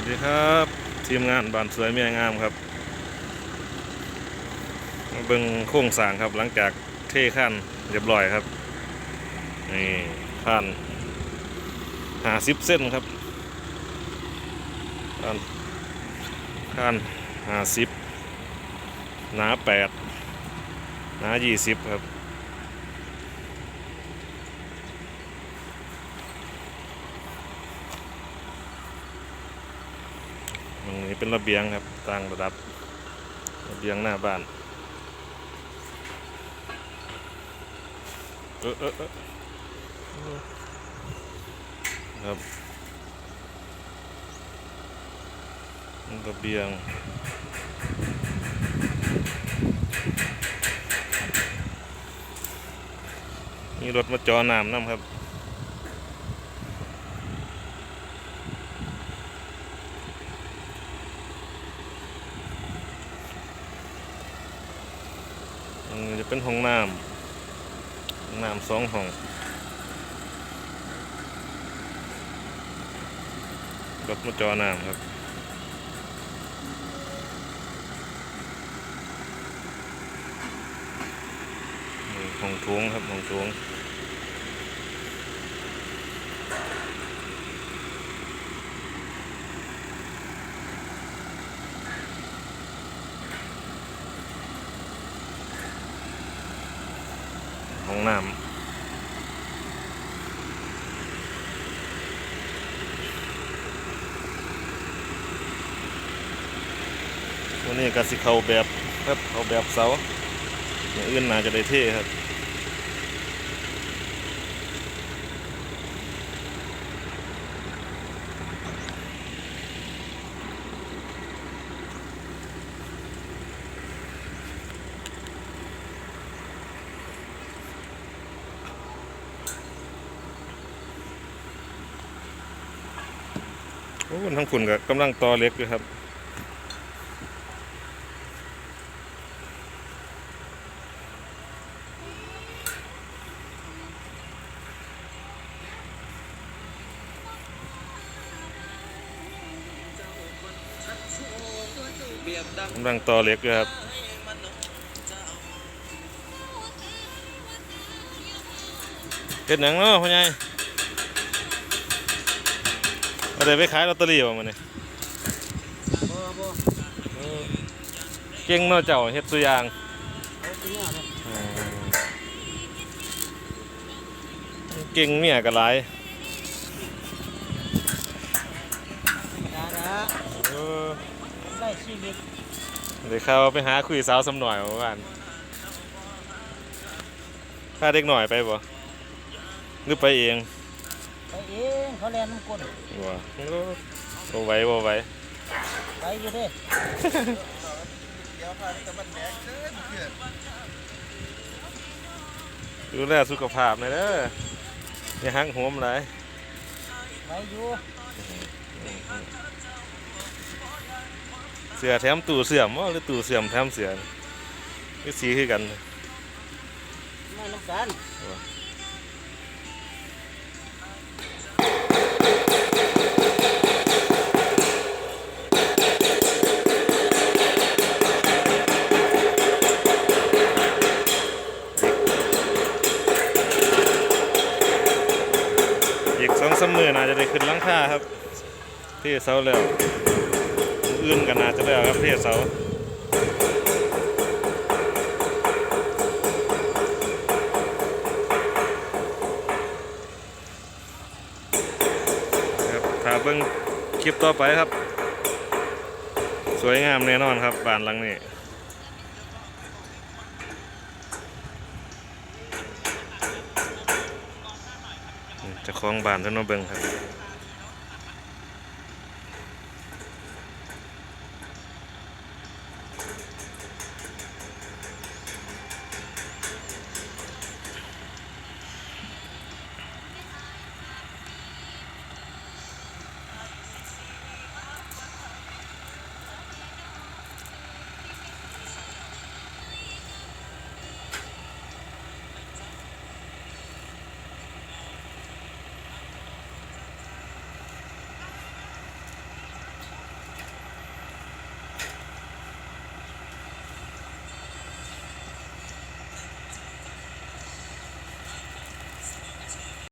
วัสดีครับ ทีมงานบ้านสวยเมียงามครับเบิ่งโครงสางครับ หลังจากเทขั้นเรียบร้อยครับ นี่ขั้นหาสิบเส้นครับขั้นขั้นหาสิบหนาแปดหนายี่สิบครับ ตรงนี้เป็นระเบียงครับต่างระดับระเบียงหน้าบ้านเออเออเออครับระเบียงมีรถมาจอน้ำน้ำครับ อืมจะ เป็นห้องน้ำห้องน้ำสองห้อง รถมาจอน้ำครับห้องโถงครับห้องโถง ห้องน้ำวันนี้ก็สิเขาแบบครับเขาแบบเสาอย่างอื่นน่าจะได้เท่ครับ โอ้ทั้งฝุ่นกับกำลังต่อเล็กอยู่ครับกำลังต่อเล็กอยู่ครับเฮ็ดหนังเนาะพ่อใหญ่ เอาได้ไปขายลอตเตอรี่บ่มื้อนี้บ่บ่เก่งเนาะเจ้าเฮ็ดตัวอย่างเอาตัวเนี้ยเลยอืมเก่งเมียก็หลายดาดาเออได้ชีวิตเดี๋ยวเขาไปหาคุยสาวสำหน่อยเมื่อวานพาเด็กหน่อยไปบ่หรือไปเอง ไปเองเขาแลนน้ำก้นบ่โอ้บ่ไหวบ่ไหวไปอยู่เด้ดูแลสุขภาพหน่อยเด้ออย่าหักโหมหลายไปอยู่เสือแถมตู้เสื่อมบ่หรือตู้เสื่อมแถมเสือคือสีคือกันไม่น้ำกัน สองสามมือน่าจะได้ขึ้นลังคาครับเทเสาแล้วมื้ออื่นก็น่าจะแล้วครับเทเสาครับถ้าเบิ่งคลิปต่อไปครับ สวยงามแน่นอนครับบ้านหลังนี้ จะคล้องบานเพิ่นมาเบิ่งครับ